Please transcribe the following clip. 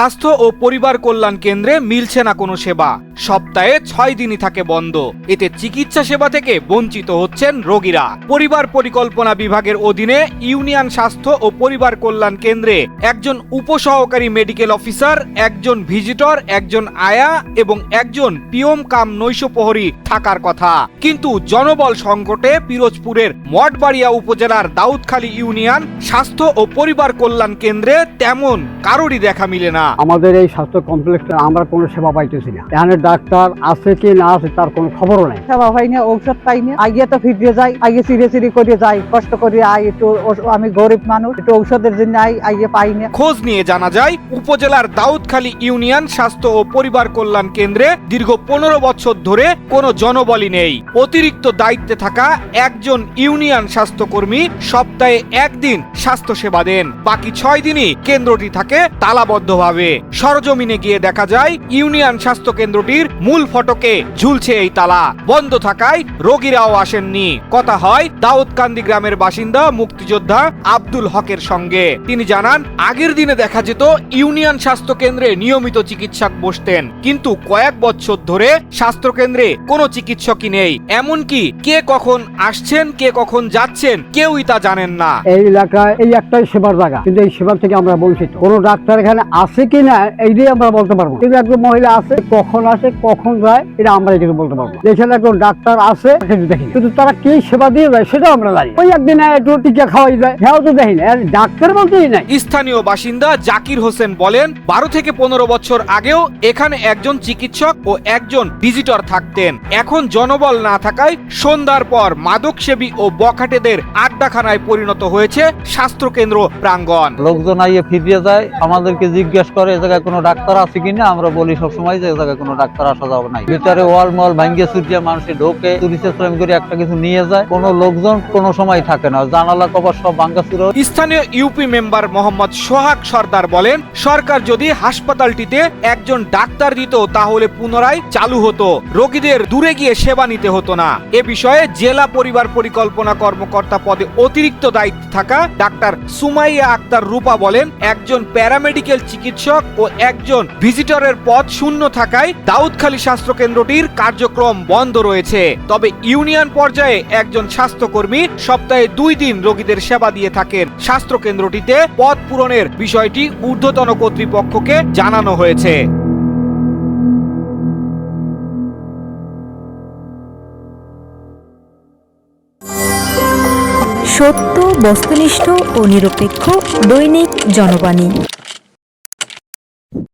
স্বাস্থ্য ও পরিবার কল্যাণ কেন্দ্রে মিলছে না কোনো সেবা। সপ্তাহে ছয় দিনই থাকে বন্ধ। এতে চিকিৎসা সেবা থেকে বঞ্চিত হচ্ছেন রোগীরা। পরিবার পরিকল্পনা বিভাগের অধীনে ইউনিয়ন স্বাস্থ্য ও পরিবার কল্যাণ কেন্দ্রে একজন উপসহকারী মেডিকেল অফিসার, একজন ভিজিটর, একজন আয়া এবং একজন পিওম কাম নৈশ প্রহরী থাকার কথা। কিন্তু জনবল সংকটে পিরোজপুরের মঠবাড়িয়া উপজেলার দাউদখালী ইউনিয়ন স্বাস্থ্য ও পরিবার কল্যাণ কেন্দ্রে তেমন কারোরই দেখা মিলে না। আমাদের এই স্বাস্থ্য কমপ্লেক্সে আমরা কোনো সেবা পাইতেছি না। এখানে ডাক্তার আছে কি না আছে তার কোনো খবরও নাই। সেবা হয় না ঔষধ পাই না। আগে তো ফিরে যাই আগে চিড়ে চিড়ি করে যাই কষ্ট করে আই একটু আমি গরিব মানুষ একটু ঔষধের জন্য আই আগে পাই না। খোঁজ নিয়ে জানা যায় উপজেলার দাউদখালী ইউনিয়ন স্বাস্থ্য ও পরিবার কল্যাণ কেন্দ্রে দীর্ঘ পনেরো বছর ধরে কোনো জনবলই নেই। অতিরিক্ত দায়িত্বে থাকা একজন ইউনিয়ন স্বাস্থ্যকর্মী সপ্তাহে একদিন স্বাস্থ্য সেবা দেন। বাকি ছয় দিনই কেন্দ্রটি থাকে তালাবদ্ধভাবে। সরজমিনে গিয়ে দেখা যায়, ইউনিয়ন স্বাস্থ্য কেন্দ্রটির মূল ফটকে ঝুলছে এই তালা। বন্ধ থাকায় রোগীরাও আসেননি। কথা হয়, দাউদকান্দি গ্রামের বাসিন্দা, মুক্তিযোদ্ধা আব্দুল হকের সঙ্গে। তিনি জানান, আগের দিনে দেখা যেত, ইউনিয়ন স্বাস্থ্য কেন্দ্রে নিয়মিত চিকিৎসক বসতেন। কিন্তু কয়েক বছর ধরে স্বাস্থ্য কেন্দ্রে কোনো চিকিৎসকই নেই। এমনকি কে কখন আসছেন, কে কখন যাচ্ছেন, কেউই তা জানেন না। এই এলাকায় এই একটাই সেবার জায়গা। কিন্তু এই সেবার থেকে আমরা বঞ্চিত। কোনো ডাক্তার এখানে আছে কি না এইটাই আমরা বলতে পারব। কিন্তু একজন মহিলা আছে কখন আসে কখন যায় এটা আমরা এটাকে বলতে পারব। যেখানে একজন ডাক্তার আছে সেটা দেখি। কিন্তু তারা কি সেবা দিয়ে যায় সেটাও আমরা জানি ওই একদিন একটু টিকা খাওয়াই যায় সেও তো দেখি না। ডাক্তার বলতেই নাই। স্থানীয় বাসিন্দা জাকির হোসেন বলেন বারো থেকে পনেরো বছর আগেও এখানে একজন চিকিৎসক ও একজন ভিজিটর থাকতেন। এখন জনবল না থাকায় সন্ধ্যার পর মাদকসেবী ও বখাটেদের আড্ডাখানায় পরিণত হয়েছে স্বাস্থ্যকেন্দ্র প্রাঙ্গণ। লোকজন আইয়ে ফিরিয়ে যায় আমাদেরকে জিজ্ঞেস করে, এ জায়গায় কোনো ডাক্তার আছে কিনা, আমরা বলি সবসময় যে এ জায়গায় কোনো ডাক্তার আসা যাবে নাই ভিতরে ওয়াল মল ভাঙ্গে সুটিয়ে মানুষে ঢোকে চুরি চেষ্টামি করে একটা কিছু নিয়ে যায়। কোনো লোকজন কোনো সময় থাকে না। জানালা কবার সব ভাঙ্গা চুরো স্থানীয় ইউপি মেম্বার মোহাম্মদ সোহাগ সর্দার বলেন, সরকার যদি হাসপাতালটিতে একজন ডাক্তার দিত, তাহলে পুনরায় চালু হতো। রোগীদের দূরে গিয়ে সেবা নিতে হতো না। এ বিষয়ে জেলা পরিবার পরিকল্পনা কর্মকর্তা পদে অতিরিক্ত দায়িত্ব থাকা ডাক্তার সুমাইয়া আক্তার রূপা বলেন, একজন প্যারামেডিক্যাল চিকিৎসক ও একজন ভিজিটরের পদ শূন্য থাকায় দাউদখালী স্বাস্থ্য কেন্দ্রটির কার্যক্রম বন্ধ রয়েছে। তবে ইউনিয়ন পর্যায়ে একজন স্বাস্থ্যকর্মী সপ্তাহে দুই দিন রোগীদের সেবা দিয়ে থাকেন। স্বাস্থ্য কেন্দ্রটিতে পদ পূরণের বিষয়টি ঊর্ধ্বতন কর্তৃপক্ষকে জানানো হয়েছে। সত্য, বস্তুনিষ্ঠ ও নিরপেক্ষ দৈনিক জনবাণী।